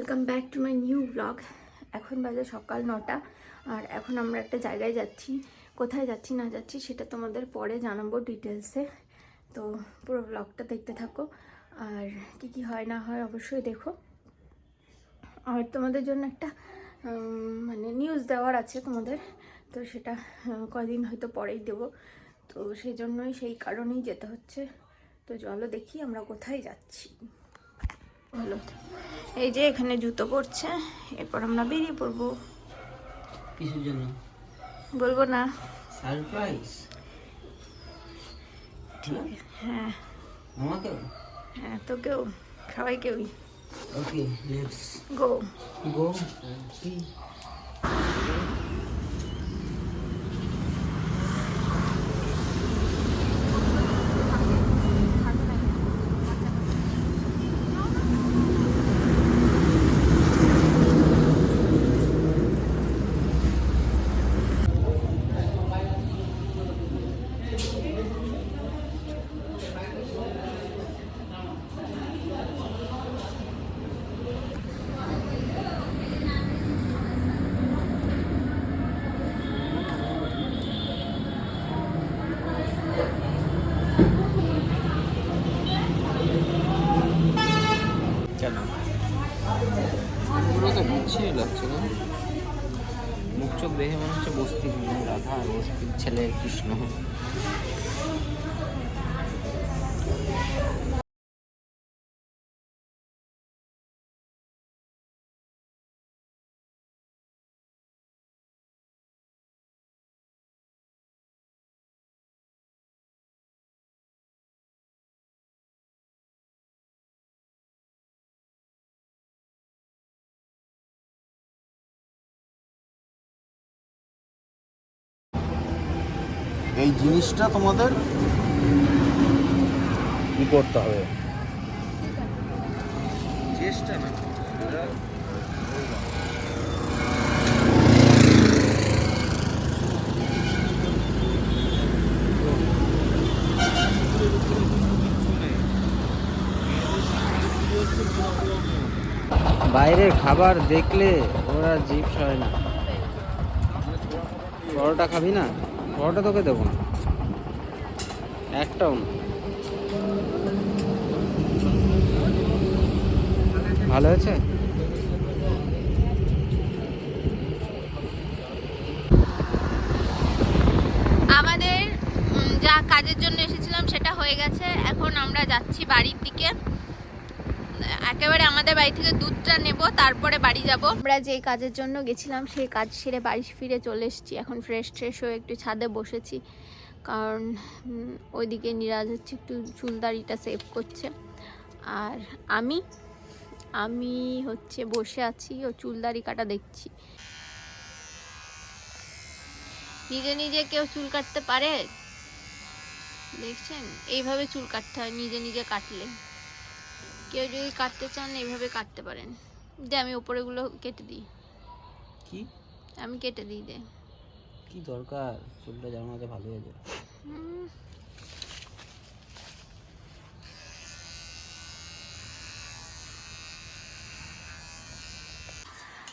Welcome back to my new blog এখন বাজে সকাল নটা, আর এখন আমরা একটা জায়গায় যাচ্ছি। কোথায় যাচ্ছি, না যাচ্ছি, সেটা তোমাদের পরে জানাব ডিটেলসে তো পুরো ব্লগটা দেখতে থাকো, আর কি কি হয়, না হয়, অবশ্যই দেখো। আর তোমাদের জন্য একটা মানে নিউজ দেওয়ার আছে তোমাদের, তো সেটা কদিন হয়তো পরেই দেবো। তো সেই জন্যই, সেই কারণেই যেতে হচ্ছে। তো চলো দেখি আমরা কোথায় যাচ্ছি। হলো এই যে এখানে জুতো পড়ছে এরপর আমরা বেরিয়ে পড়ব। কিসের জন্য? বলব না। সারপ্রাইজ হ্যাঁ। আমাকে হ্যাঁ তোকেও কেউ ওকে লেটস গো গো কেন পুরো তো বিচ্ছিরি লাগছে না মুখ চোখ দেখে মনে হচ্ছে বস্তি। মেয়ে রাধা আর বস্তির ছেলে কৃষ্ণ। এই জিনিসটা তোমাদের কি করতে হবে? চেষ্টা না। বাইরের খাবার দেখলে ওরা জিপ সয় না। পরোটা খাবি না? পরোটা তোকে দেবো না। একটাও না। ভালো হয়েছে? আমাদের যা কাজের জন্য এসেছিলাম সেটা হয়ে গেছে। এখন আমরা যাচ্ছি বাড়ির দিকে। একেবারে আমাদের বাড়ি থেকে দুধটা নেব, তারপরে বাড়ি যাব। আমরা যে কাজের জন্য গেছিলাম, সেই কাজ সেরে বাড়ি ফিরে চলে এসেছি। এখন ফ্রেশ ট্রেশ হয়ে একটু ছাদে বসেছি। কারণ ওইদিকে নিরাজ হচ্ছে একটু চুলদারিটা সেভ করছে। আর আমি আমি হচ্ছে বসে আছি, ও চুলদারি কাটা দেখছি। নিজে নিজে কেউ চুল কাটতে পারে? দেখছেন? এইভাবে চুল কাটতে হয়, নিজে নিজে কাটলে। কেউ যদি কাটতে চান এইভাবে কাটতে পারেন। যে আমি ওপরেগুলো কেটে দিই। কি? আমি কেটে দিই দে। কি দরকার? চুলটা মধ্যে ভালো হয়ে হুম।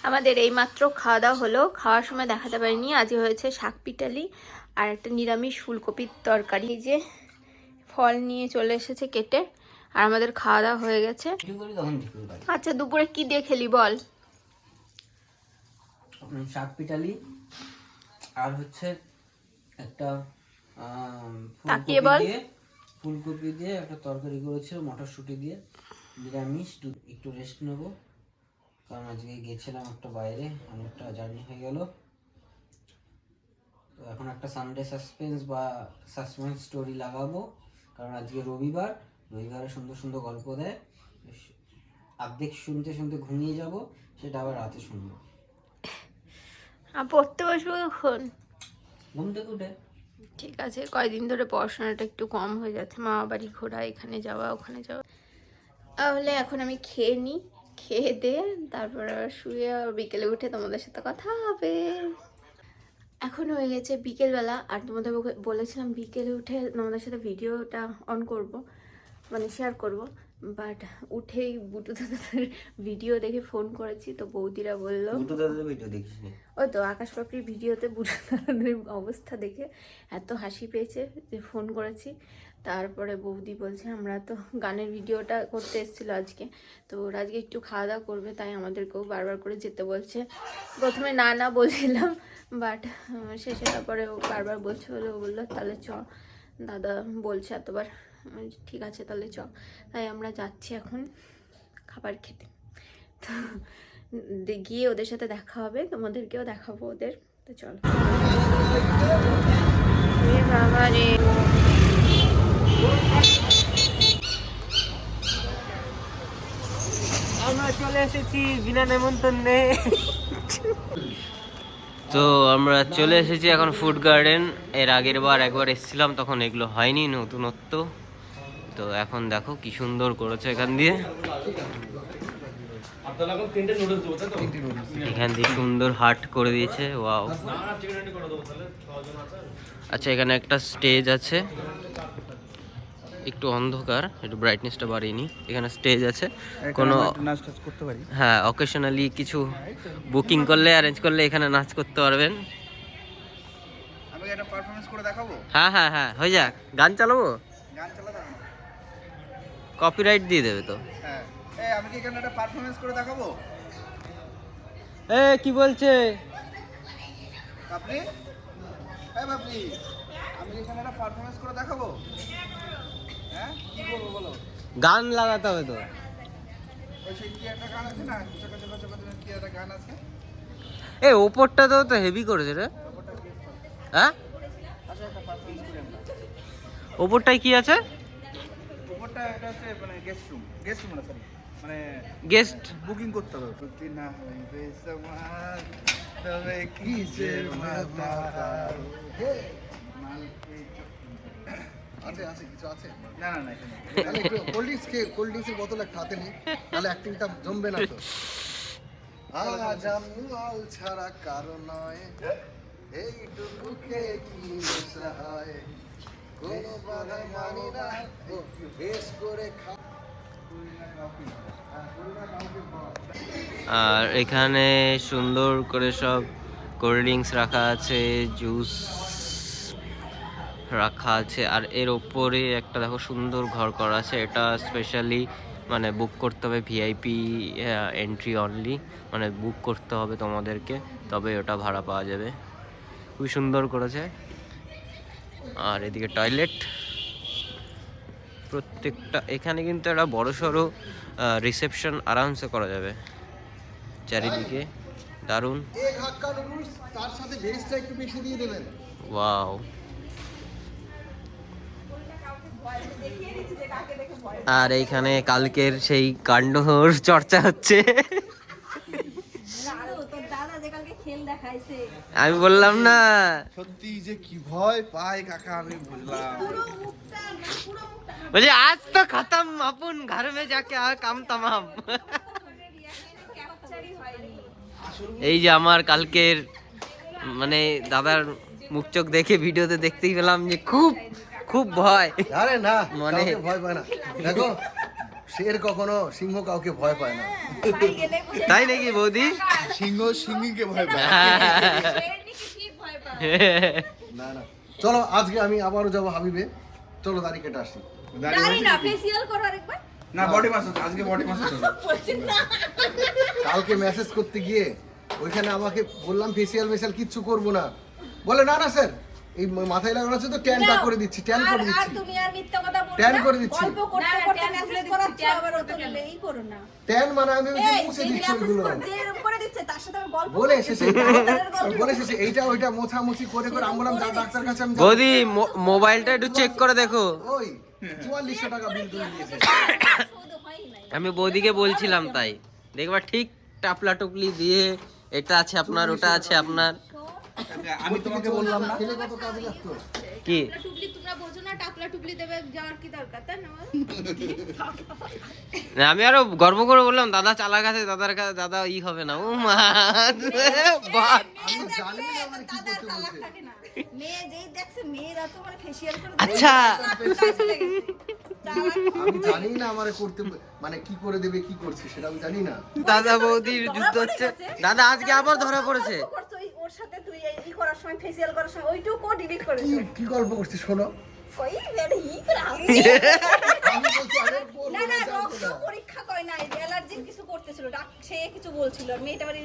আমাদের এইমাত্র খাওয়া দাওয়া হলো। খাওয়ার সময় দেখাতে পারিনি আজকে হয়েছে শাক পিটালি আর একটা নিরামিষ ফুলকপির তরকারি। যে ফল নিয়ে চলে এসেছে কেটে। আর আমাদের খাওয়া দাওয়া হয়ে গেছে। আচ্ছা দুপুরে কি দিয়ে খেলি বল? শাক পিটালি আর হচ্ছে একটা তাকিয়ে ফুলকপি বল। দিয়ে ফুলকপি দিয়ে একটা তরকারি করেছিল মটরশুঁটি দিয়ে। নিরামিষ একটু রেস্ট নেব। কারণ আজকে গেছিলাম একটা বাইরে অনেকটা জার্নি হয়ে গেল। তো এখন একটা সানডে সাসপেন্স বা সাসপেন্স স্টোরি লাগাবো। কারণ আজকে রবিবার রবিবারে সুন্দর সুন্দর গল্প দেয়। অর্ধেক শুনতে শুনতে ঘুমিয়ে যাব সেটা আবার রাতে শুনব। পড়তে বসবো কখন? ঘুম থেকে উঠে। ঠিক আছে কয়দিন ধরে পড়াশোনাটা একটু কম হয়ে যাচ্ছে মা বাড়ি ঘোরা এখানে যাওয়া ওখানে যাওয়া। তাহলে এখন আমি খেয়ে নিই খেয়ে দিয়ে তারপর আবার শুয়ে বিকেলে উঠে তোমাদের সাথে কথা হবে। এখন হয়ে গেছে বিকেলবেলা আর তোমাদের বলেছিলাম বিকেলে উঠে তোমাদের সাথে ভিডিওটা অন করব। মানে শেয়ার করব। বাট উঠেই বুটু দাদাদের ভিডিও দেখে ফোন করেছি তো বৌদিরা বলল দুটো দাদা ভিডিও ওই তো আকাশ পাপড়ির ভিডিওতে বুটু দাদাদের অবস্থা দেখে এত হাসি পেয়েছে যে ফোন করেছি। তারপরে বৌদি বলছে আমরা তো গানের ভিডিওটা করতে এসেছিল আজকে তো ওরা আজকে একটু খাওয়া দাওয়া করবে তাই আমাদেরকেও বারবার করে যেতে বলছে। প্রথমে না না বলছিলাম বাট শেষে তারপরে ও বারবার বলছে বলে ও বলল তাহলে চ। দাদা বলছে এতবার। ঠিক আছে তাহলে চ। তাই আমরা যাচ্ছি এখন খাবার খেতে। তো গিয়ে ওদের সাথে দেখা হবে তোমাদেরকেও দেখাবো ওদের। তো চলো। বাবা রে। আমরা চলে এসেছি বিনা নেমন্তন্নে। তো আমরা চলে এসেছি এখন ফুড গার্ডেন। এর আগের বার একবার এসেছিলাম তখন এগুলো হয়নি নতুনত্ব। তো এখন দেখো কি সুন্দর করেছে এখান দিয়ে। এখান দিয়ে সুন্দর হাট করে দিয়েছে ওয়াও। আচ্ছা এখানে একটা স্টেজ আছে। একটু অন্ধকার একটু ব্রাইটনেসটা বাড়িয়ে নি এখানে স্টেজ আছে। কোনো নাচ টাচ করতে পারি। হ্যাঁ অকেশনালি কিছু বুকিং করলে অ্যারেঞ্জ করলে এখানে নাচ করতে পারবেন। আমি একটা পারফরমেন্স করে দেখাবো? হ্যাঁ হ্যাঁ হ্যাঁ হয়ে যাক। গান চালাবো? গান না। কপিরাইট দিয়ে দেবে তো। হ্যাঁ। এই আমি কি এখানে একটা করে দেখাবো? এ কি বলছে? আপনি হ্যাঁ আমি এখানে একটা করে দেখাবো? হ্যাঁ? কি বলব বলো? গান লাগাতে হবে তো। ওই সেই কি একটা গান আছে না? চোখা চোখা চোখা চোখা কি একটা গান আছে? এ ওপরটাতেও তো হেভি করেছে রে। হ্যাঁ? আচ্ছা ওপরটায় কি আছে? ওপরটা এটা হচ্ছে মানে গেস্ট রুম গেস্ট রুম না সরি মানে গেস্ট বুকিং করতে হবে। প্রতি না হইবে সমান তবে কি যে মাতা আছে আছে কিছু আছে? না না না তাহলে একটু কোল্ড ড্রিঙ্কস খেয়ে কোল্ড ড্রিঙ্কসের বোতল একটা হাতে নিই তাহলে অ্যাক্টিংটা জমবে না তো। আজ আমি ছাড়া নয়। কি হয় আর এখানে সুন্দর করে সব কোল্ড ড্রিঙ্কস রাখা আছে, জুস রাখা আছে, আর এর ওপরে একটা দেখো সুন্দর ঘর করা আছে। এটা স্পেশালি মানে বুক করতে হবে ভিআইপি এন্ট্রি অনলি মানে বুক করতে হবে তোমাদেরকে, তবে ওটা ভাড়া পাওয়া যাবে। খুবই সুন্দর করেছে। আর এদিকে টয়লেট প্রত্যেকটা, এখানে কিন্তু একটা বড় সড়ো রিসেপশন আরামসে করা যাবে। চারিদিকে দারুণ। ওয়াও আর এইখানে কালকের সেই কাণ্ডহর চর্চা হচ্ছে। আমি বললাম না। সত্যি যে কি ভয় পায় কাকা আমি বুঝলাম বলছি আজ তো খতম আপন ঘর মে যাকে আর কাম তামাম। এই যে আমার কালকের মানে দাদার মুখ চোখ দেখে ভিডিওতে দেখতেই পেলাম যে খুব খুব ভয়। আরে না মানে ভয় পায় না। দেখো শের কখনো সিংহ কাউকে ভয় পায় না। তাই নাকি বৌদি? সিংহ সিংহীকে ভয় পায়। না না। চলো আজকে আমি আবারও যাব হাবিবে। চলো দাড়ি কেটে আসি। না বডি মাসাজ আজকে বডি মাসাজ কালকে মেসেজ করতে গিয়ে ওইখানে আমাকে বললাম ফেসিয়াল মেশিয়াল কিচ্ছু করব না। বলে না না স্যার এই মাথায় লাগানো আছে তো ট্যানটা করে দিচ্ছি ট্যান করে আর- আর দিচ্ছি তুমি আর মিথ্যা কথা ট্যান করে দিচ্ছি। গল্প করতে করতে ট্যান মেসেজ করাচ্ছ আবার ওটা। এই করো না ট্যান মানে আমি ওই মুছে দিচ্ছি এরকম করে দিচ্ছে তার সাথে আমি গল্প বলে গল্প বলে এসেছে এইটা ওইটা মোছামুছি করে করে আমি বললাম যা ডাক্তার কাছে আমি। বৌদি মো- মোবাইলটা একটু চেক করে দেখো ওই চুয়াল্লিশশো টাকা বিল দিয়েছে নাই। আমি বৌদিকে বলছিলাম তাই দেখবা ঠিক টাপলা টুপলি দিয়ে এটা আছে আপনার ওটা আছে আপনার আমি তোমাকে বললাম না। ছেলে কত কাজে লাগতো কি? টুপলি তোমরা বোঝো না টাকলা টুপলি দেবে যাওয়ার কি দরকার তাই না? না, আমি আরও গর্ব করে বললাম দাদা চালাক আছে দাদার কাছে দাদা ই হবে না। ও মা। বাদ। আমি জানি না আমার কি দাদা করতে বলছে। মেয়ে যেই দেখছে মেয়েরা তো মানে করে আচ্ছা। আমি জানি না আমার করতে মানে কি করে দেবে কি করছে সেটা আমি জানি না। দাদা বৌদির যুদ্ধ হচ্ছে। দাদা আজকে আবার ধরা পড়েছে। ওর সাথে তুই এই করার সময় ফেসিয়াল করার সময় ওইটুকু ডিলিট কি কি গল্প করছিস শোনো। কই বেড়ে ই করে আমি? আমি বলছি না না, না রক্ত পরীক্ষা করে নাই অ্যালার্জির কিছু করতেছিল ডাক সে কিছু বলছিল আর মেয়েটা বাড়ি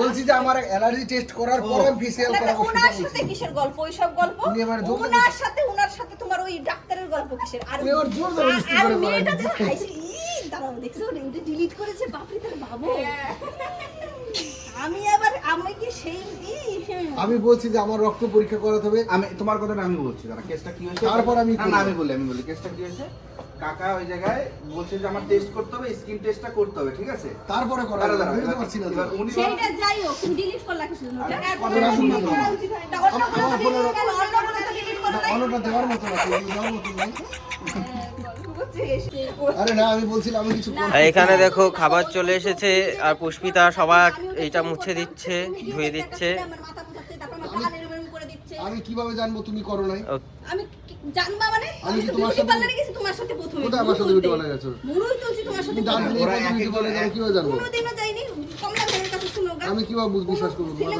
বলছি যে আমার অ্যালার্জি টেস্ট করার পর আমি ফেসিয়াল করাবো সেটা ওনার সাথে কিসের গল্প? ওইসব গল্প? উনি ওনার সাথে ওনার সাথে তোমার ওই ডাক্তারের গল্প কিসের? আর আমার জোর জবরদস্তি আর করে মেয়েটা। যে হাসি দাঁড়াও দেখছ ওটা ডিলিট করেছে বাপরে তার বাবু। আমি আবার আমি কি সেই আমি বলছি যে আমার রক্ত পরীক্ষা করাতে হবে। আমি তোমার কথাটা আমি বলছি দাঁড়া কেসটা কি হয়েছে? তারপর আমি না, না আমি বলি আমি বলি কেসটা কি হয়েছে? কাকা ওই জায়গায় বলছে যে আমার টেস্ট করতে হবে স্কিন টেস্টটা করতে হবে ঠিক আছে? তারপরে করা দাঁড়া, বুঝতে পারছি না উনি সেইটা যাই হোক ডিলিট করলা কিছু না অন্যটা দেওয়ার মতো না দেওয়ার মতো নাই। আরে না আমি বলছিলাম আমি কিছু এখানে দেখো খাবার চলে এসেছে আর পুষ্পিতা সবার এইটা মুছে দিচ্ছে ধুয়ে দিচ্ছে। আমার মাথা মুছাচ্ছে, তারপর আমার গাল এরম এরম করে দিচ্ছে। আমি কীভাবে জানব তুমি করো নাই? আমি জানবা মানে? আমি আমি কি তোমার সাথে- parlour গেছি তোমার সাথে প্রথমে? কোথায় আমার সাথে তুলতে। ভিডিও বানায় গেছো? মুড়ি তুলছি তোমার সাথে তুমি ওরা কত এক ভিডিও কীভাবে জানব? কোনোদিনও যাইনি কমলা ভাইয়ের কাছে শুনো আমি কীভাবে বুঝ- বিশ্বাস করব তোমার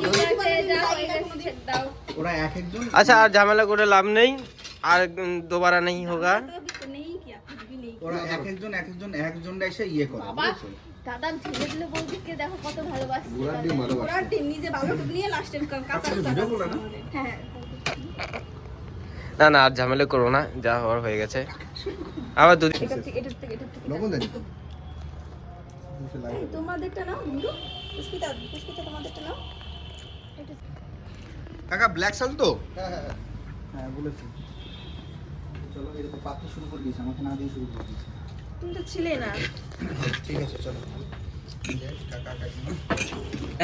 ওরা এক একজন। আচ্ছা আর ঝামেলা করে লাভ নেই। আর দোবারা নেই হোগা। তো নেই কি আপনি भी নেই ওরা এক একজন এক একজন একজনরা এসে ইয়ে করে দাদা ছেলে দিলে বৌদিকে দেখো কত ভালোবাসছে ঘোড়ার ডিম ভালোবাসি। ওরা টিম নিজে ভালো টুক নিয়ে লাস্টের কাঁচা আপনারা ভিডিও করলে না? হ্যাঁ না না আর ঝামেলা করো না যা হওয়ার হয়ে গেছে। আবার দুদিন তোমাদেরটা নাও পুষ্পিতা পুষ্পিতা তোমাদেরটা নাও। কাকা ব্ল্যাক শাল তো? হ্যাঁ হ্যাঁ হ্যাঁ। বলেছি। চলো এরকম পাত্র শুরু করে দিয়েছে আমাকে না দিয়ে শুরু করে দিয়েছে। তুমি তো ছিলে না। ঠিক আছে চলো।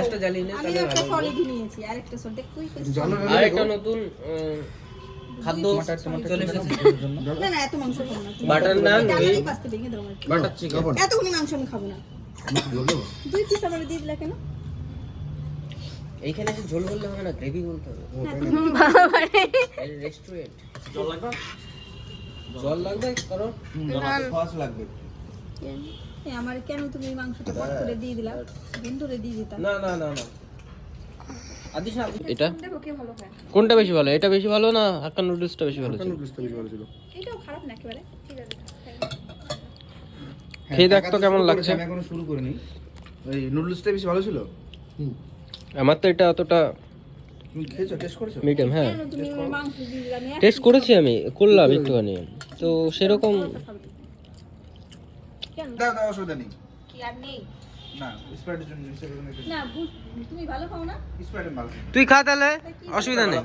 একটা জ্বালিয়ে নে আমি একটা সলিড নিয়েছি আরেকটা সলিড তুই জলের নতুন খাদ্য চলে এসেছে। না না এত মাংস খাব না। বাটার নান বাটার চিকেন এতগুলো মাংস আমি খাব না। দুই পিস আমার দিয়ে দিলা কেন? এইখানে এসে ঝোল বললে হবে না গ্রেভি বলতে হবে। রেস্টুরেন্ট জল লাগবে? জল লাগবে? সস লাগবে আমার কেন তুমি মাংসটা কট করে দিয়ে দিলা? বন্ধুরে দিয়ে দিতাম না না না না। এটা? দেখো কে ভালো খায়? কোনটা বেশি ভালো? এটা বেশি ভালো না হাক্কা নুডলসটা বেশি ভালো ছিল? এটাও খারাপ না একেবারে? ঠিক আছে খেয়ে দেখ তো কেমন লাগছে। আমি এখনও শুরু করিনি। ওই নুডলসটা বেশি ভালো ছিল? আমার তো এটা অতটা টেস্ট মিডিয়াম হ্যাঁ। টেস্ট করেছি আমি করলাম একটুখানি। তো সেরকম তুই খা তাহলে অসুবিধা নেই।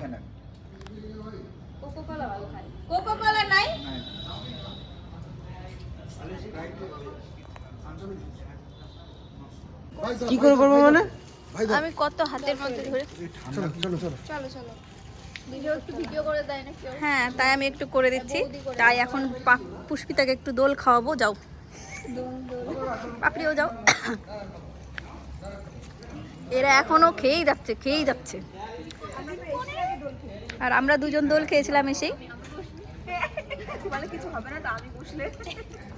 কি করে করব মানে। আমি কত হাতের মধ্যে ধরে চলো চলো চলো। চলো চলো। ভিডিও একটু ভিডিও করে দেয় না কেউ? হ্যাঁ তাই আমি একটু করে দিচ্ছি। তাই এখন পুষ্পিতাকে একটু দোল খাওয়াবো যাও। পাপড়িও যাও। এরা এখনও খেয়েই যাচ্ছে খেয়েই যাচ্ছে। আর আমরা দুজন দোল খেয়েছিলাম এসেই।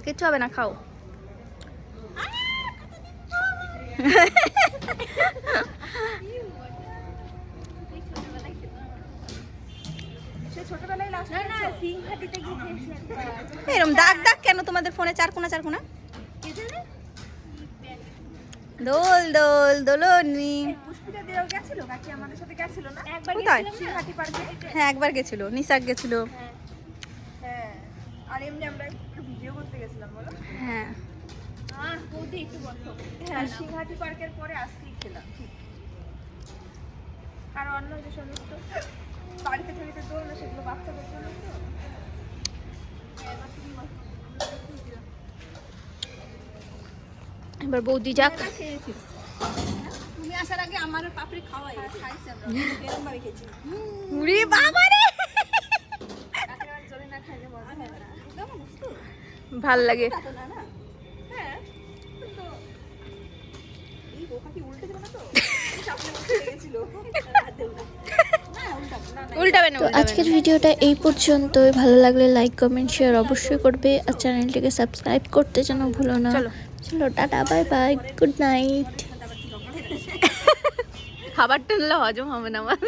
কিচ্ছু হবে না খাও। এরকম দাগ দাগ কেন তোমাদের ফোনে চারকোনা চারকোনা দোল দোল দোলনি? হ্যাঁ একবার গেছিল নিসাক গেছিল। আর এমনি আমরা ভিডিও করতে গেছিলাম বলো। হ্যাঁ। বৌদি একটু হ্যাঁ সিংহাটি পার্কের পরে আজকেই খেলাম ঠিক। আর অন্য যে সমস্ত বাড়িতে ঠাড়িতে দোল না সেগুলো বাচ্চাদের জন্য তো। এবার বৌদি যাক। তুমি আসার আগে আমার পাপড়ি খাওয়াই। খাইছি আমরা। এরকম ভাবে খেয়েছি। উড়ি বাবা রে জলে না খাইলে মজা একদম ভালো লাগে। আজকের ভিডিওটা এই পর্যন্তই। ভালো লাগলে লাইক কমেন্ট শেয়ার অবশ্যই করবে আর চ্যানেলটিকে সাবস্ক্রাইব করতে যেন ভুলো না। চলো। Tata bye bye good night খাবার টানলে হজম হবে না আমার